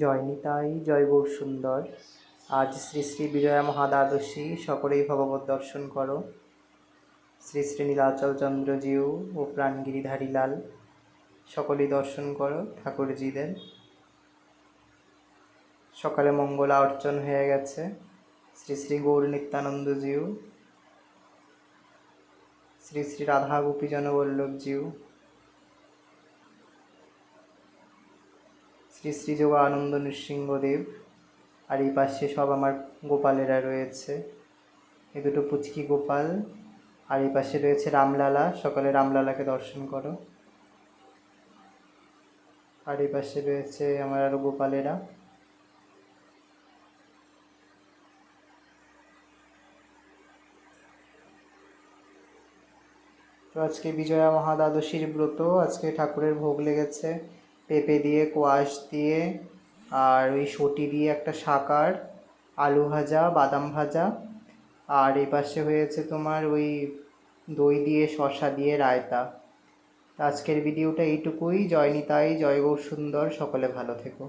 জয় নিতাই জয় গৌর সুন্দর। আজ শ্রী শ্রী বিজয়া মহাদ্বাদশী, সকলেই ভগবত দর্শন করো। শ্রী শ্রী নীলাচল চন্দ্রজিউ ও প্রাণগিরিধারী লাল সকলেই দর্শন করো ঠাকুরজিদের। সকালে মঙ্গলা অর্চন হয়ে গেছে। শ্রী শ্রী গৌর নিত্যানন্দজিউ, শ্রী শ্রী রাধা গোপীজন বল্লভজিউ শ্রী শ্রী যোগানন্দ নৃসিংহদেব আর এই পাশে সব আমার গোপালেরা রয়েছে। এ দুটো পুচকি গোপাল। আর এই পাশে রয়েছে রামলালা। সকালে রামলালাকে দর্শন করো। আর এই পাশে রয়েছে আমার আরও গোপালেরা। তো আজকে বিজয়া মহাদ্বাদশীর ব্রত। আজকে ঠাকুরের ভোগ লেগেছে। পেঁপে দিয়ে, কোয়াশ দিয়ে আর ওই সটি দিয়ে একটা শাকার আলু ভাজা, বাদাম ভাজা। আর এই পাশে হয়েছে তোমার ওই দই দিয়ে শশা দিয়ে রায়তা। আজকের ভিডিওটা এইটুকুই। জয় নিতাই, জয় সুন্দর সকলে ভালো থেকো।